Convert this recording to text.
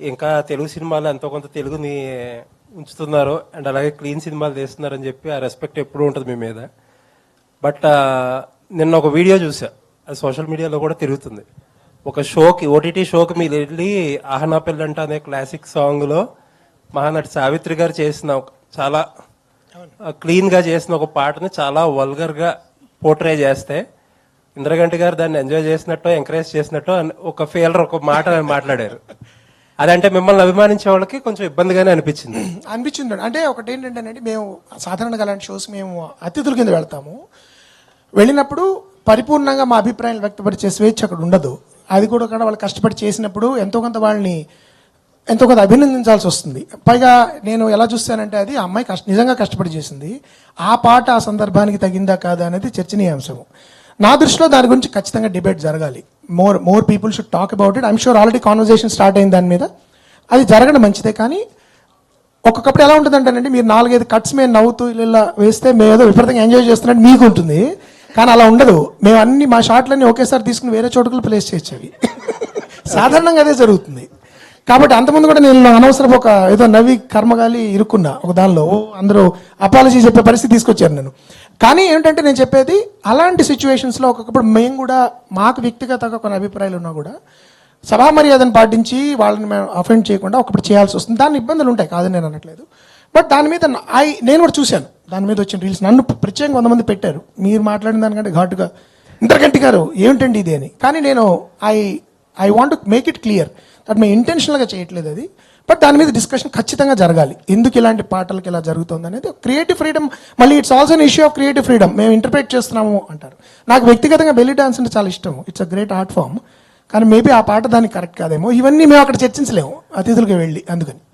ఇంకా తెలుగు సినిమాలు ఎంతో కొంత తెలుగుని ఉంచుతున్నారు. అండ్ అలాగే క్లీన్ సినిమాలు తీస్తున్నారు అని చెప్పి ఆ రెస్పెక్ట్ ఎప్పుడూ ఉంటుంది మీ మీద. బట్ నిన్న ఒక వీడియో చూసా అది సోషల్ మీడియాలో కూడా తిరుగుతుంది. ఒక షోకి ఓటీటీ షోకి మీరు వెళ్ళి ఆహనా పెళ్ళంట అనే క్లాసిక్ సాంగ్లో మహానటి సావిత్రి గారు చేసిన ఒక చాలా క్లీన్గా చేసిన ఒక పాటని చాలా వల్గర్గా పోర్ట్రే చేస్తే ఇంద్రగంటి గారు దాన్ని ఎంజాయ్ చేసినట్టు ఎంకరేజ్ చేసినట్టు ఒక ఫెయిలర్ ఒక మాట మాట్లాడారు. అదంటే మిమ్మల్ని అభిమానించే వాళ్ళకి కొంచెం ఇబ్బందిగానే అనిపించింది. అనిపించింది అంటే ఒకటి ఏంటంటేనండి మేము సాధారణంగా అలాంటి షోస్ మేము అతిథుల కింద వెళ్తాము. వెళ్ళినప్పుడు పరిపూర్ణంగా మా అభిప్రాయాలు వ్యక్తపరిచే స్వేచ్ఛ అక్కడ ఉండదు. అది కూడా కూడా వాళ్ళు కష్టపడి చేసినప్పుడు ఎంతో కొంత వాళ్ళని ఎంతో కొంత అభినందించాల్సి వస్తుంది. పైగా నేను ఎలా చూస్తానంటే అది అమ్మాయి కష్ట నిజంగా కష్టపడి చేసింది. ఆ పాట ఆ సందర్భానికి తగిందా కాదా అనేది చర్చనీయాంశము. నా దృష్టిలో దాని గురించి ఖచ్చితంగా డిబేట్ జరగాలి. More more people should talk about it I'm sure already conversation start అయింది దాని మీద. అది జరగడం మంచిదే కానీ ఒక్కొక్కప్పుడు ఎలా ఉంటుందంటేనండి మీరు నాలుగైదు కట్స్ మేము నవ్వుతూ ఇలా వేస్తే మేము ఏదో విపరీతంగా ఎంజాయ్ చేస్తున్నట్టు మీకు ఉంటుంది. కానీ అలా ఉండదు. మేము అన్ని మా షాట్లన్నీ ఒకేసారి తీసుకుని వేరే చోటుకులు ప్లేస్ చేసేవి. సాధారణంగా అదే జరుగుతుంది. కాబట్టి అంతకుముందు కూడా నేను అనవసరం ఒక ఏదో నవ్వి కర్మగాలి ఇరుక్కున్నా ఒక దానిలో. అందరూ అపాలజీ చెప్పే పరిస్థితి తీసుకొచ్చారు నేను కానీ ఏంటంటే నేను చెప్పేది అలాంటి సిచ్యువేషన్స్లో ఒక్కొక్కప్పుడు మేము కూడా మాకు వ్యక్తిగతంగా కొన్ని అభిప్రాయాలు ఉన్నా కూడా సభా మర్యాదను పాటించి వాళ్ళని మేము అఫెండ్ చేయకుండా ఒకప్పుడు చేయాల్సి వస్తుంది. దాని ఇబ్బందులు ఉంటాయి కాదు నేను అనట్లేదు. బట్ దాని మీద ఐ నేను కూడా చూశాను. దాని మీద వచ్చిన రీల్స్ నన్ను ప్రత్యేకంగా కొంతమంది పెట్టారు. మీరు మాట్లాడిన దానికంటే ఘాటుగా. ఇంతకంటి గారు ఏమిటండి ఇది అని. కానీ నేను I I want make it clear that మేము ఇంటెన్షనల్గా చేయట్లేదు అది. బట్ దాని మీద డిస్కషన్ ఖచ్చితంగా జరగాలి. ఎందుకు ఇలాంటి పాటలకు ఇలా జరుగుతుంది అనేది క్రియేటివ్ ఫ్రీడమ్ మళ్ళీ it's also issue of creative freedom మేము ఇంటర్ప్రిట్ చేస్తున్నాము అంటారు. నాకు వ్యక్తిగతంగా బెల్లీ డాన్స్ అంటే చాలా ఇష్టం it's a great art form కానీ మేబీ ఆ పాట దానికి కరెక్ట్ కాదేమో. ఇవన్నీ మేము అక్కడ చర్చించలేము. అతిథులకి వెళ్ళి. అందుకని.